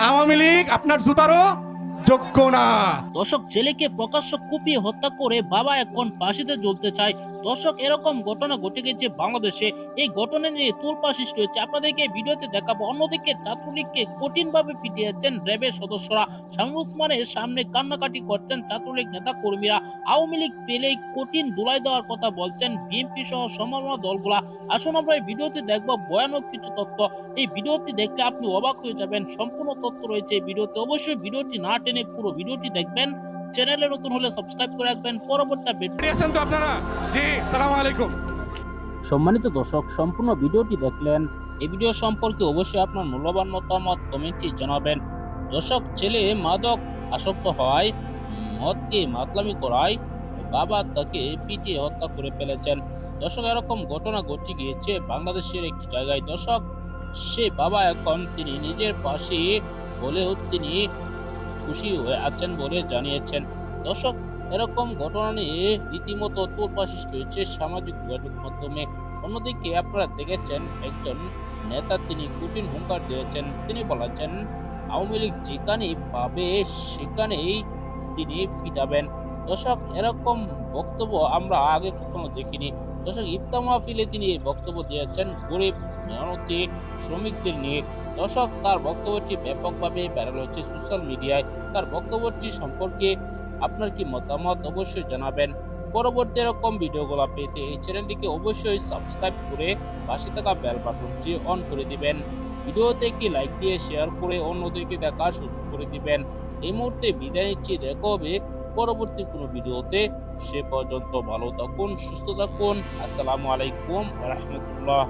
আওয়ামী লীগ আপনার জুতারও যোগ্য না। দর্শক, ছেলেকে প্রকাশ্য কুপিয়ে হত্যা করে বাবা এখন ফাঁসিতে জ্বলতে চায়। দর্শক, এরকম ঘটনা ঘটে গেছে বাংলাদেশে। এই ঘটনা নিয়ে তোলপা সৃষ্টি হয়েছে। আপনাদেরকে ভিডিওতে দেখাবো। অন্যদিকে ছাত্রলীগকে কঠিন ভাবে পিটিয়েছেন র্যাবের সদস্যরা। শামীম উসমানের সামনে কান্নাকাটি করছেন ছাত্রলীগ নেতা কর্মীরা আওয়ামী লীগ পেলেই কঠিন দুলাই দেওয়ার কথা বলছেন বিএনপি সহ সমন্বয় দলগুলা। আসুন আমরা এই ভিডিওতে দেখব ভয়ানক কিছু তথ্য। এই ভিডিওটি দেখলে আপনি অবাক হয়ে যাবেন। সম্পূর্ণ তথ্য রয়েছে এই ভিডিওতে। অবশ্যই ভিডিওটি না টেনে পুরো ভিডিওটি দেখবেন। চ্যানেলে নতুন হলে সাবস্ক্রাইব করে রাখবেন। পরবর্তী আপডেট আছেন তো আপনারা? জি সালাম আলাইকুম। সম্মানিত দর্শক সম্পূর্ণ ভিডিওটি দেখলেন। এই ভিডিও সম্পর্কে অবশ্যই আপনার মূল্যবান মতামত কমেন্টে জানাবেন। দর্শক ছেলে মাদক আসক্ত হওয়ায় মদকে মাতলামি করায় বাবা তাকে পিটিয়ে হত্যা করে ফেলেছেন। দর্শক এরকম ঘটনা ঘটে গিয়েছে বাংলাদেশের একটি জায়গায়। দর্শক সে বাবা এখন তিনি নিজের পাশে হলেও তিনি খুশি হয়ে আছেন বলে জানিয়েছেন। দর্শক, এরকম ঘটনা নিয়ে রীতিমতো তোলপা সৃষ্টি হয়েছে সামাজিক যোগাযোগ মাধ্যমে। অন্যদিকে আপনারা দেখেছেন, একজন নেতা তিনি কঠিন হুঙ্কার দিয়েছেন। তিনি বলেছেন, আওয়ামী লীগ যেখানেই পাবে, সেখানেই তিনি পিটাবেন দর্শক, এরকম বক্তব্য আমরা আগে কখনো দেখিনি। দর্শক, ইফতার মাহফিলে তিনি এই বক্তব্য দিয়েছেন গরিব, মেহনতি শ্রমিকদের নিয়ে। দর্শক, তার বক্তব্যটি ব্যাপকভাবে ভাইরাল হচ্ছে সোশ্যাল মিডিয়ায়। তার বক্তব্যটি সম্পর্কে আপনার কি মতামত অবশ্যই জানাবেন। পরবর্তী এরকম ভিডিওগুলো পেতে এই চ্যানেলটিকে অবশ্যই সাবস্ক্রাইব করে পাশে থাকা বেল বাটনটি অন করে দিবেন। ভিডিওতে একটি লাইক দিয়ে শেয়ার করে অন্যদেরকে দেখা শুরু করে দিবেন। এই মুহূর্তে বিদায় নিচ্ছি। দেখা পরবর্তী কোনো ভিডিওতে সে পর্যন্ত ভালো থাকুন সুস্থ থাকুন। আসসালামু আলাইকুম রহমতুল্লাহ।